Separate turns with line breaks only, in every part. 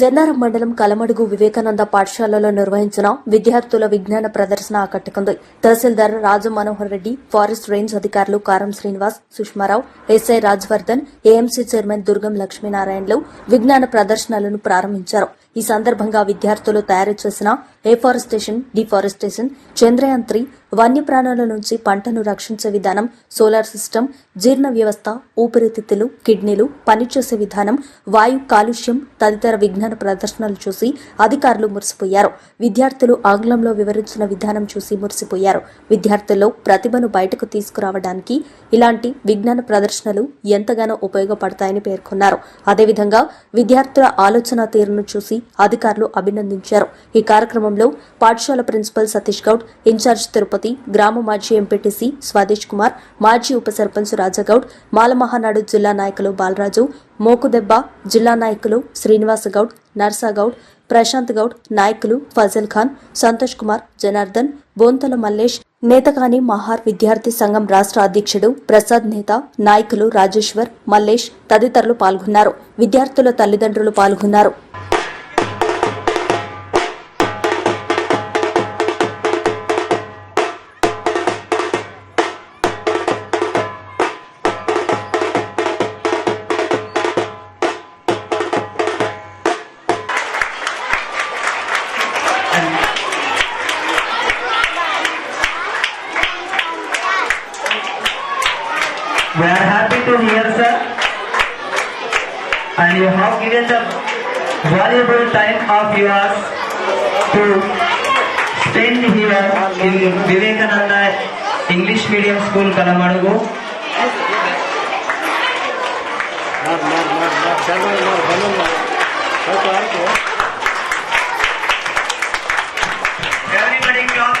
జన్నారం మండలం కలమడుగు వివేకానంద పాఠశాలలో నిర్వహించిన విద్యార్థుల విజ్ఞాన ప్రదర్శన ఆకట్టుకుంది. తహసీల్దార్ రాజు మనోహర్ రెడ్డి ఫారెస్ట్ రేంజ్ అధికారులు Karam Srinivas Sushma Rao SI Rajvardhan AMC chairman Durgam లక్ష్మీనారాయణలు విజ్ఞాన ప్రదర్శనలను ప్రారంభించారు. ఈ సందర్భంగా విద్యార్థులు తయారు చేసిన ఏఫారెస్టేషన్ డిఫారెస్టేషన్ చంద్రయాన్ త్రీ వన్యప్రాణుల నుంచి పంటను రక్షించే విధానం సోలార్ సిస్టమ్ జీర్ణ వ్యవస్థ ఊపిరితిత్తులు కిడ్నీలు పనిచేసే విధానం వాయు కాలుష్యం తదితర విజ్ఞాన ప్రదర్శనలు చూసి అధికారులు మురిసిపోయారు. విద్యార్థులు ఆంగ్లంలో వివరించిన విధానం చూసి మురిసిపోయారు. విద్యార్థుల్లో ప్రతిభను బయటకు తీసుకురావడానికి ఇలాంటి విజ్ఞాన ప్రదర్శనలు ఎంతగానో ఉపయోగపడతాయని పేర్కొన్నారు. అదేవిధంగా విద్యార్థుల ఆలోచన తీరును చూసి అధికారులు అభినందించారు. ఈ కార్యక్రమంలో పాఠశాల ప్రిన్సిపల్ సతీష్ గౌడ్ ఇన్ఛార్జ్ తిరుపతి గ్రామ మాజీ ఎంపీటీసీ స్వాదేశ్ కుమార్ మాజీ ఉప సర్పంచ్ రాజగౌడ్ మాలమహానాడు జిల్లా నాయకులు బాలరాజు మోకుదెబ్బ జిల్లా నాయకులు శ్రీనివాస గౌడ్ నర్సాగౌడ్ ప్రశాంత్ గౌడ్ నాయకులు ఫజల్ ఖాన్ సంతోష్ కుమార్ జనార్దన్ బోంతల మల్లేష్ నేతకాని మహార్ విద్యార్థి సంఘం రాష్ట్ర అధ్యక్షుడు ప్రసాద్ నేత నాయకులు రాజేశ్వర్ మల్లేష్ తదితరులు పాల్గొన్నారు. విద్యార్థుల తల్లిదండ్రులు పాల్గొన్నారు.
We are happy to hear, sir. And you have given the valuable time of yours to spend here in Vivekananda English Medium School, Kalamadugu. Everybody clap, clap,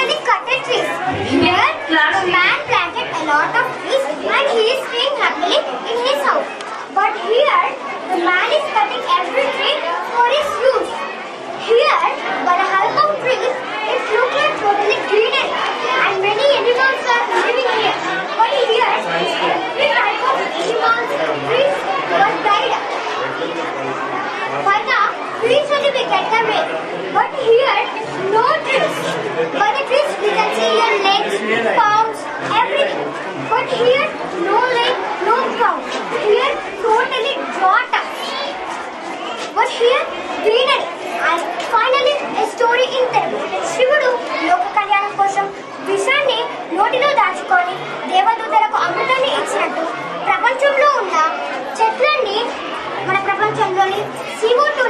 totally cutted trees. Here, the man planted a lot of trees and he is staying happily in his house. But here, the man is cutting every tree for his use. Here, by the help of trees, it looks like totally greenery and many animals are living here. But here, every type of animals, trees was died up. By trees only we get rain. But here, no trees. By legs, palms, everything. But here, no leg, no palm. Here, totally drought up. But here, greenery. And finally, a story in Telugu. శివుడు లోక కళ్యాణం కోసం విషాన్ని నోటిలో దాచుకొని దేవదూతలకు అమృతాన్ని ఇచ్చినట్టు ప్రపంచంలో ఉన్న చెట్లన్నీ మన ప్రపంచంలోని CO2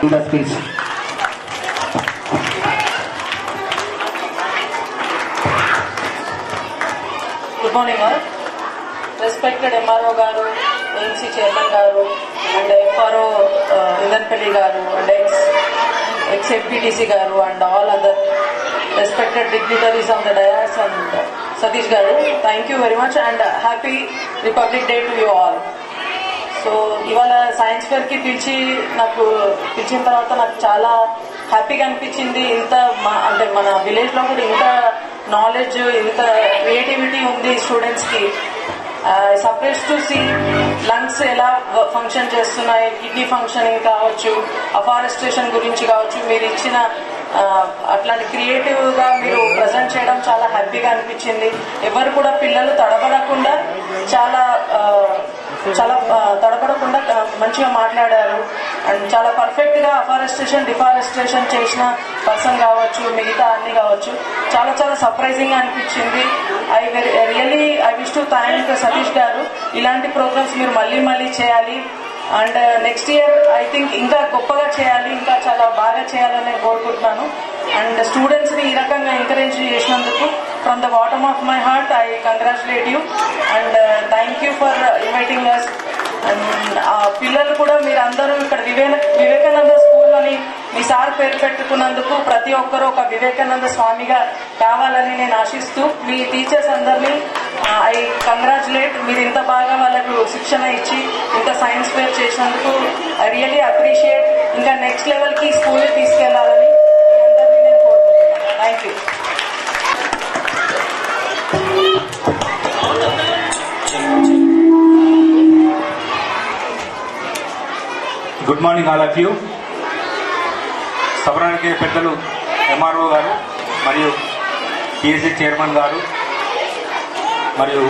speech.
Good morning all respected MRO గారు ఏఎంసీ చైర్మన్ గారు అండ్ ఎఫ్ఆర్ఓ ఇందన్పల్లి గారు అండ్ ఎక్స్ ఎక్స్ ఎంపీటీసీ గారు and all other respected dignitaries on the dais and Satish గారు thank you very much and happy republic day to you all so ఇవాళ science ఫేర్కి పిలిచి నాకు పిలిచిన తర్వాత నాకు చాలా హ్యాపీగా అనిపించింది. ఇంత మా- అంటే మన విలేజ్లో కూడా ఇంత నాలెడ్జ్ ఇంత క్రియేటివిటీ ఉంది స్టూడెంట్స్కి సపరేట్ టు సీ లంగ్స్ ఎలా ఫంక్షన్ చేస్తున్నాయి కిడ్నీ ఫంక్షనింగ్ కావచ్చు అఫారెస్టేషన్ గురించి కావచ్చు. మీరు ఇచ్చిన అట్లాంటి క్రియేటివ్గా మీరు ప్రజెంట్ చేయడం చాలా హ్యాపీగా అనిపించింది. ఎవరు కూడా పిల్లలు తడబడకుండా చాలా చాలా తడపడకుండా మంచిగా మాట్లాడారు. అండ్ చాలా పర్ఫెక్ట్గా అఫారెస్టేషన్ డిఫారెస్టేషన్ చేసిన పర్సన్ కావచ్చు మిగతా అన్ని కావచ్చు. చాలా చాలా సర్ప్రైజింగ్ అనిపించింది. I really I wish to thank Satish గారు. ఇలాంటి ప్రోగ్రామ్స్ మీరు మళ్ళీ మళ్ళీ చేయాలి. And next year I think ఇంకా గొప్పగా చేయాలి ఇంకా చాలా బాగా చేయాలని కోరుకుంటున్నాను. అండ్ స్టూడెంట్స్ని ఈ రకంగా ఎంకరేజ్ చేసినందుకు from the bottom of my heart I congratulate you and thank you for inviting us and ఆ పిల్లలు కూడా మీరు అందరూ ఇక్కడ వివేన వివేకానంద స్కూల్ అని మీ సార్ పేరు పెట్టుకున్నందుకు ప్రతి ఒక్కరూ ఒక వివేకానంద స్వామిగా కావాలని నేను ఆశిస్తూ మీ టీచర్స్ అందరినీ ఐ కంగ్రాచులేట్. మీరు ఇంత బాగా వాళ్ళకు శిక్షణ ఇచ్చి ఇంత సైన్స్ ఫేర్ చేసినందుకు ఐ రియలీ అప్రిషియేట్. ఇంకా నెక్స్ట్ లెవెల్కి school తీసుకెళ్ళాలని
good morning all of you. సభరానికి పెద్దలు ఎంఆర్ఓ గారు మరియు పిఎస్సి చైర్మన్ గారు మరియు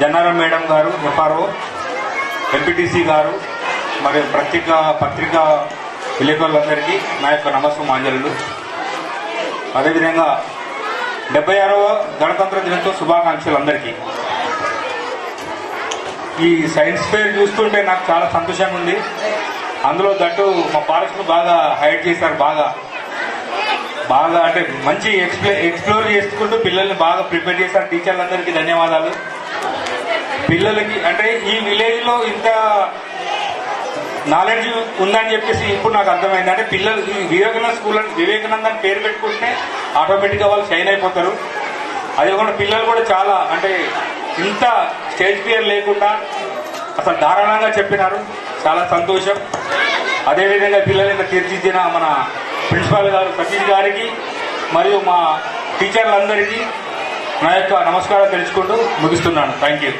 జన్నారం మేడం గారు ఎఫ్ఆర్ఓ ఎంపీటీసీ గారు మరియు ప్రత్యేక పత్రికా విలేకరులందరికీ నా యొక్క నమస్సుమాంజలు అదేవిధంగా డెబ్బై ఆరవ గణతంత్ర దినోత్సవ శుభాకాంక్షలు అందరికీ ఈ సైన్స్ ఫేర్ చూస్తుంటే నాకు చాలా సంతోషంగా ఉంది. అందులో దట్టు మా పాలకులు బాగా హైడ్ చేశారు బాగా. బాగా అంటే మంచి ఎక్స్ప్లే ఎక్స్ప్లోర్ చేసుకుంటూ పిల్లల్ని బాగా ప్రిపేర్ చేశారు. టీచర్లందరికీ ధన్యవాదాలు. పిల్లలకి అంటే ఈ విలేజ్లో ఇంత నాలెడ్జ్ ఉందని చెప్పేసి ఇప్పుడు నాకు అర్థమైంది. అంటే పిల్లలు ఈ వివేకానంద స్కూల్ అని వివేకానంద అని పేరు పెట్టుకుంటే ఆటోమేటిక్గా వాళ్ళు షైన్ అయిపోతారు. అదే కాకుండా పిల్లలు కూడా చాలా అంటే ఇంత స్టేజ్ ఫియర్ లేకుండా అసలు దారుణంగా చెప్పినారు. చాలా సంతోషం. అదేవిధంగా పిల్లలు తీర్చిదిద్దిన మన ప్రిన్సిపాల్ గారు సతీష్ గారికి మరియు మా టీచర్లందరికీ నా యొక్క నమస్కారం తెలుసుకుంటూ ముగిస్తున్నాను. Thank you.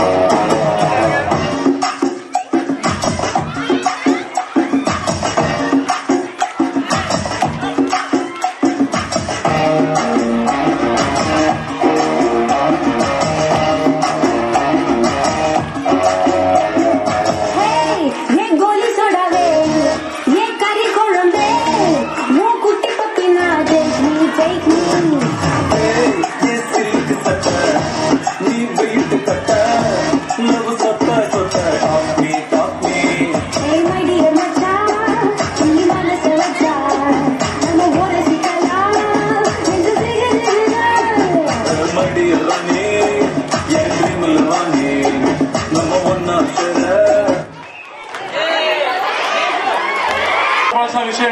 ये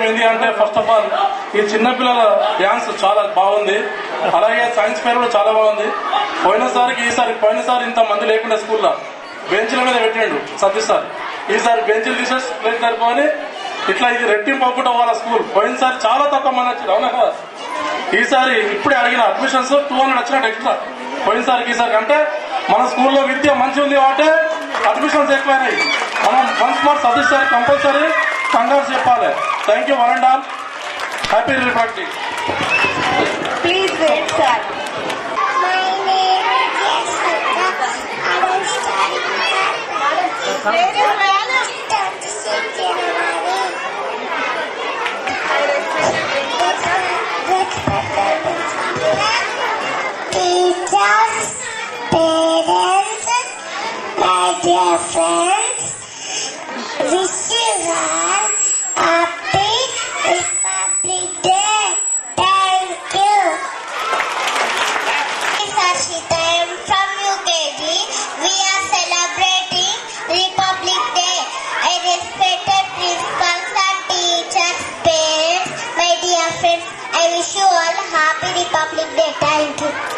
ఏంది అంటే ఫస్ట్ ఆఫ్ ఆల్ ఈ చిన్నపిల్లల డ్యాన్స్ చాలా బాగుంది. అలాగే సైన్స్ ఫెయిర్ కూడా చాలా బాగుంది. పోయినసారికి ఈసారి పోయినసారి ఇంత మంది లేకుండా స్కూల్లో బెంచ్ల మీద పెట్టిండు సతీష్ సార్. ఈసారి బెంచ్లు తీసేసి ప్లేస్ సరిపోని ఇట్లా ఇది రెట్టింపు అవ్వకుండా వాళ్ళ స్కూల్ పోయినసారి చాలా తక్కువ మంది వచ్చారు అవునా కదా? ఈసారి ఇప్పుడే అడిగిన అడ్మిషన్స్ టూ హండ్రెడ్ వచ్చినట్టు ఎక్స్ట్రా పోయినసారికి ఈసారి అంటే మన స్కూల్లో విద్య మంచి ఉంది కాబట్టి అడ్మిషన్స్ ఎక్కువైనాయి. మనం once more Satish sir compulsory కంగారు చెప్పాలి thank you one and all happy republic
Please wait, sir. My name is Jessica. I will study Very well. Teachers, parents, my dear friends, public day. Thank you.